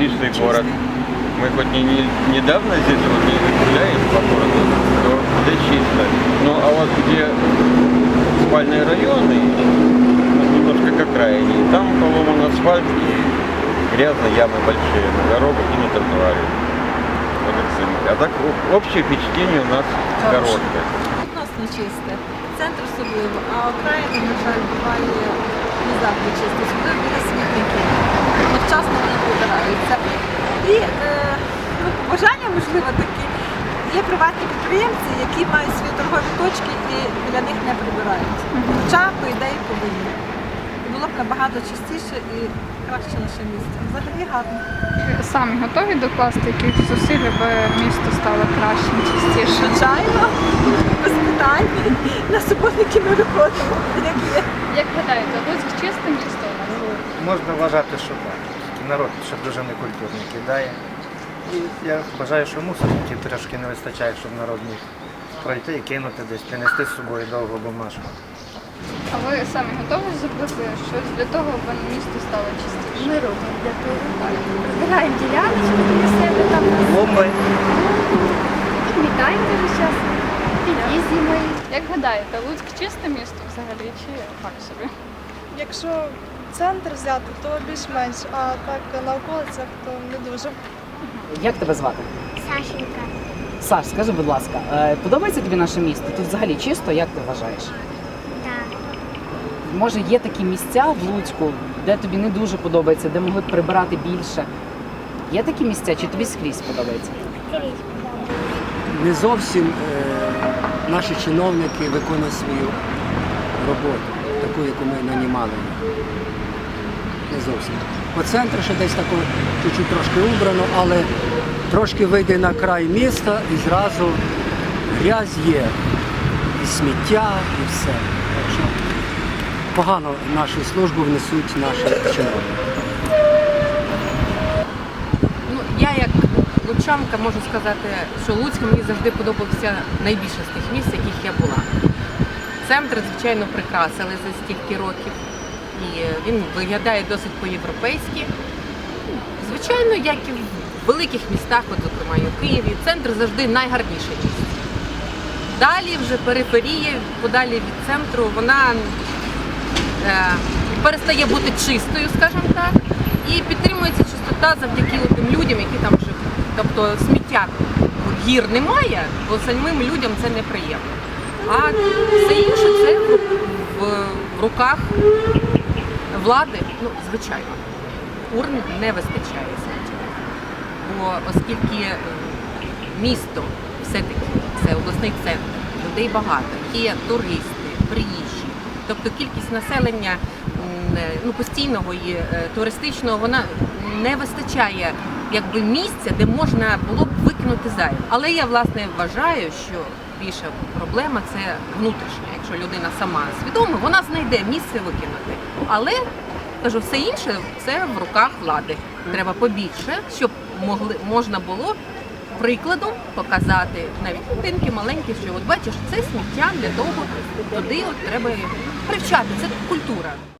чистый город. Мы хоть не, не- недавно здесь вот не гуляем по городу, то здесь чисто. Ну а вот где спальные районы, ну, немножко как окраине, там поломан асфальт и грязно, ямы большие на дорогах и на тротуаре. Вот это самое. А так о- общее впечатление у нас короткое. Відносно чисте. Центр особливо, а окраїни, на жаль, буває не завжди чисто. Особливо Невчасно вони прибираються. І е, ну, побажання, можливо, такі. Є приватні підприємці, які мають свої торгові точки і біля них не прибирають. Хоча, по ідеї, повинні. І Було б набагато чистіше і краще наше місце. Взагалі гарно. Самі готові докласти якихось зусиль, аби місто стало кращим, чистішим? Звичайно, без питань. На суботники ми виходимо, як є. Як гадаєте, Луцьк місто у нас? Можна вважати, що так. Народ ще дуже некультурний кидає. І я вважаю, що мусорників трошки не вистачає, щоб народ міг пройти і кинути десь, принести з собою довгу бумажку. А ви самі готові зробити щось для того, аби місто стало чистішим? Ми робимо для того. Прибираємо діляночку для себе там, Ломби підмітаємо дуже час, під'їзді мої. Як гадаєте, Луцьк чисте місто взагалі чи так собі? Якщо центр взяти, то більш-менш, а так на околицях то не дуже. Як тебе звати? Сашенька. Саш, скажи, будь ласка, е, подобається тобі наше місто? Тут взагалі чисто, як ти вважаєш? Так. Може, є такі місця в Луцьку, де тобі не дуже подобається, де могли б прибирати більше? Є такі місця, чи тобі скрізь подобається? не зовсім е, наші чиновники виконують свою роботу, таку, яку ми нанімали. Зовсім. По центру ще десь тако чуть-чуть трошки убрано, але трошки вийде на край міста і зразу грязь є, і сміття, і все. Так що погано нашу службу внесуть наші чиновники. Ну, лучанка можу сказати, що Луцьк мені завжди подобався найбільше з тих місць, яких я була. Центр, звичайно, прикрасили за стільки років. І він виглядає досить по-європейськи. Звичайно, як і в великих містах, от, зокрема і у Києві, центр завжди найгарніше місце. Далі вже периферія, подалі від центру, вона е, перестає бути чистою, скажімо так, і підтримується чистота завдяки тим людям, які там живуть. Тобто сміття гір немає, бо самим людям це неприємно. А все інше це в, руках влади, ну, звичайно, урн не вистачає сміття. Бо оскільки е, місто все-таки це обласний центр, людей багато, є туристи, приїжджі. Тобто кількість населення е, ну, постійного і е, туристичного вона не вистачає якби місця, де можна було б викинути зайве. Але я власне вважаю, що більша проблема це внутрішня. Якщо людина сама свідома, вона знайде місце викинути. Але кажу, все інше це в руках влади. Треба побільше, щоб могли можна було прикладом показати навіть дитинки маленькі, що от бачиш, це сміття для того, туди от треба привчати. Це культура.